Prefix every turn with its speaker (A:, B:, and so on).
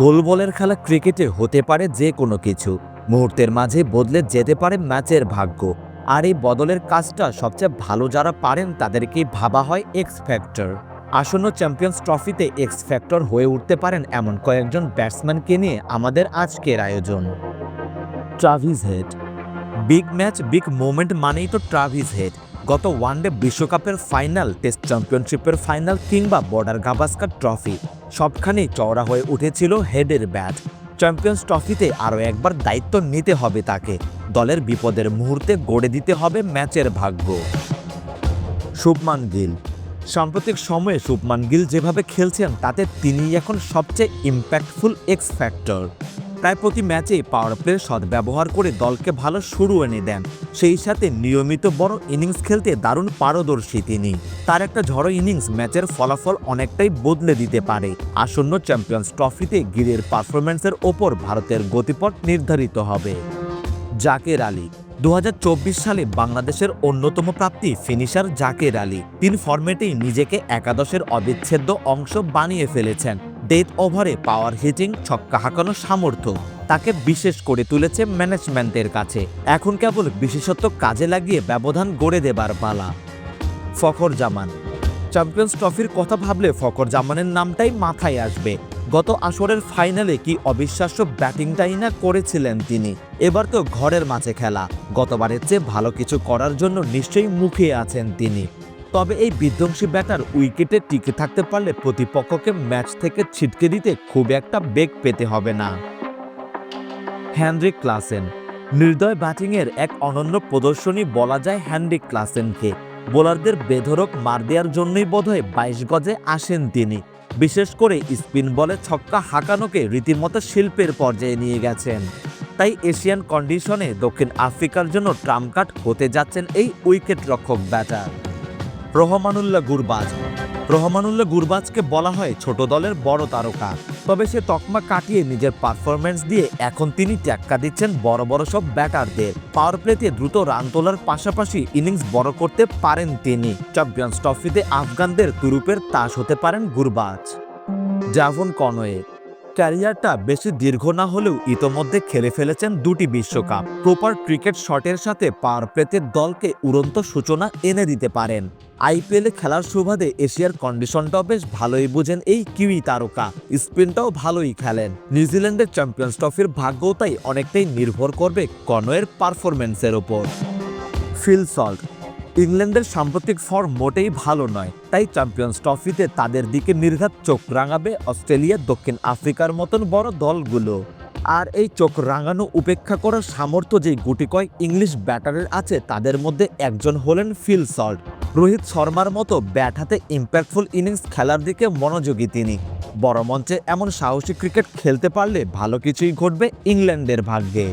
A: গোলবলের খেলা ক্রিকেটে হতে পারে যে কোনো কিছু। মুহূর্তের মাঝে বদলে যেতে পারে ম্যাচের ভাগ্য। আর এই বদলের কাজটা সবচেয়ে ভালো যারা পারেন তাদেরকেই ভাবা হয় এক্স ফ্যাক্টর আসন্ন চ্যাম্পিয়ন্স ট্রফিতে এক্স ফ্যাক্টর হয়ে উঠতে পারেন এমন কয়েকজন ব্যাটসম্যানকে নিয়ে আমাদের আজকের আয়োজন। Travis Head big match big moment মানেই তো ট্রাভিস হেড গত ওয়ানডে বিশ্বকাপের ফাইনাল টেস্ট চ্যাম্পিয়নশিপের ফাইনাল কিংবা বর্ডার গাভাস্কার ট্রফি সবখানেই চওড়া হয়ে উঠেছিল হেডের ব্যাট। চ্যাম্পিয়ন্স ট্রফিতে আরও একবার দায়িত্ব নিতে হবে তাকে। দলের বিপদের মুহূর্তে গড়ে দিতে হবে ম্যাচের ভাগ্য। শুভমান গিল। সাম্প্রতিক সময়ে শুভমান গিল যেভাবে খেলছেন, তাতে তিনি এখন সবচেয়ে ইম্প্যাক্টফুল এক্স ফ্যাক্টর প্রায় প্রতি ম্যাচে পাওয়ার প্লের সদ্ব্যবহার করে দলকে ভালো শুরু এনে দেন। সেই সাথে নিয়মিত বড় ইনিংস খেলতে দারুণ পারদর্শী তিনি। তার একটা ঝড়ো ইনিংস ম্যাচের ফলাফল অনেকটাই বদলে দিতে পারে। আসন্ন চ্যাম্পিয়ন্স ট্রফিতে গিরের পারফরম্যান্সের ওপর ভারতের গতিপথ নির্ধারিত হবে। জাকের আলী দু হাজার চব্বিশ সালে বাংলাদেশের অন্যতম প্রাপ্তি ফিনিশার জাকের আলী। তিন ফরম্যাটেই নিজেকে একাদশের অবিচ্ছেদ্য অংশ বানিয়ে ফেলেছেন। ডেথ ওভারে পাওয়ার হিটিং ছক্কা হাঁকানো সামর্থ্য। তাকে বিশেষ করে তুলেছে ম্যানেজমেন্টের কাছে। এখন কেবল বিশেষত্ব কাজে লাগিয়ে ব্যবধান গড়ে দেবার পালা। ফখর জামান। চ্যাম্পিয়ন্স ট্রফির কথা ভাবলে ফখর জামানের নামটাই মাথায় আসবে। গত আসরের ফাইনালে কি অবিশ্বাস্য ব্যাটিংটাই না করেছিলেন তিনি? এবার তো ঘরের মাঝে খেলা। গতবারের চেয়ে ভালো কিছু করার জন্য নিশ্চয়ই মুখিয়ে আছেন তিনি। তবে এই বিধ্বংসী ব্যাটার উইকেটে টিকে থাকতে পারলে প্রতিপক্ষকে ম্যাচ থেকে ছিটকে দিতে খুব একটা বেগ পেতে হবে না। Heinrich Klaasen. নির্দয় ব্যাটিংয়ের এক অনন্য প্রদর্শনী বলা যায় হ্যানরিক ক্লাসেনকে। বোলারদের বেধরক মার দেওয়ার জন্যই বোধহয় বাইশ গজে আসেন তিনি। বিশেষ করে স্পিন বলে ছক্কা হাঁকানোকে রীতিমতো শিল্পের পর্যায়ে নিয়ে গেছেন। তাই এশিয়ান কন্ডিশনে দক্ষিণ আফ্রিকার জন্য ট্রাম্প কাট হতে যাচ্ছেন এই উইকেট রক্ষক ব্যাটার। রহমানুল্লাহ গুরবাজ। রহমানুল্লাহ গুরবাজকে বলা হয় ছোট দলের বড় তারকা। তবে সে তকমা কাটিয়ে নিজের পারফরম্যান্স দিয়ে এখন তিনি টেক্কা দিচ্ছেন বড় বড় সব ব্যাটারদের। পাওয়ার প্লেতে দ্রুত রান তোলার পাশাপাশি ইনিংস বড় করতে পারেন তিনি। চ্যাম্পিয়ন্স ট্রফিতে আফগানদের তুরুপের তাস হতে পারেন গুরবাজ। জাভন কনওয়ে ক্যারিয়ারটা বেশি দীর্ঘ না হলেও ইতোমধ্যে খেলে ফেলেছেন দুটি বিশ্বকাপ। প্রপার ক্রিকেট শটের সাথে পাওয়ার প্লেতে দলকে উড়ন্ত সূচনা এনে দিতে পারেন। আইপিএলে খেলার সুবাদে এশিয়ার কন্ডিশনটাও বেশ ভালোই বুঝেন এই কিউই তারকা। স্পিনটাও ভালোই খেলেন। নিউজিল্যান্ডের চ্যাম্পিয়ন্স ট্রফির ভাগ্যও তাই অনেকটাই নির্ভর করবে কনওয়ের পারফরমেন্সের ওপর। ফিল সল্ট ইংল্যান্ডের সাম্প্রতিক ফর্ম মোটেই ভালো নয়। তাই চ্যাম্পিয়ন্স ট্রফিতে তাদের দিকে নির্ঘাত চোখ রাঙাবে অস্ট্রেলিয়া দক্ষিণ আফ্রিকার মতন বড় দলগুলো। আর এই চোখ রাঙানো উপেক্ষা করার সামর্থ্য যেই গুটি কয় ইংলিশ ব্যাটারের আছে, তাদের মধ্যে একজন হলেন ফিল সল্ট। রোহিত শর্মার মতো ব্যাট হাতে ইম্প্যাক্টফুল ইনিংস খেলার দিকে মনোযোগী তিনি। বড় মঞ্চে এমন সাহসী ক্রিকেট খেলতে পারলে ভালো কিছুই ঘটবে ইংল্যান্ডের ভাগ্যে।